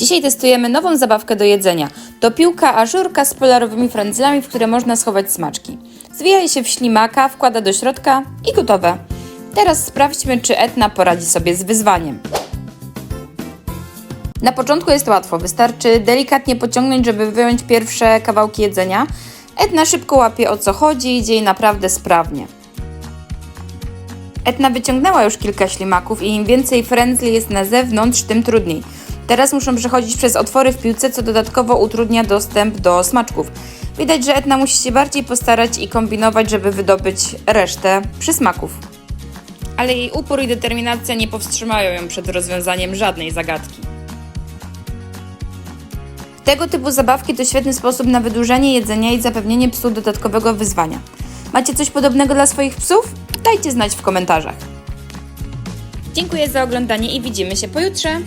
Dzisiaj testujemy nową zabawkę do jedzenia. To piłka ażurka z polarowymi frędzlami, w które można schować smaczki. Zwijaj się w ślimaka, wkłada do środka i gotowe. Teraz sprawdźmy, czy Etna poradzi sobie z wyzwaniem. Na początku jest łatwo, wystarczy delikatnie pociągnąć, żeby wyjąć pierwsze kawałki jedzenia. Etna szybko łapie o co chodzi, idzie jej naprawdę sprawnie. Etna wyciągnęła już kilka ślimaków i im więcej frędzli jest na zewnątrz, tym trudniej. Teraz muszą przechodzić przez otwory w piłce, co dodatkowo utrudnia dostęp do smaczków. Widać, że Etna musi się bardziej postarać i kombinować, żeby wydobyć resztę przysmaków. Ale jej upór i determinacja nie powstrzymają ją przed rozwiązaniem żadnej zagadki. Tego typu zabawki to świetny sposób na wydłużenie jedzenia i zapewnienie psu dodatkowego wyzwania. Macie coś podobnego dla swoich psów? Dajcie znać w komentarzach. Dziękuję za oglądanie i widzimy się pojutrze.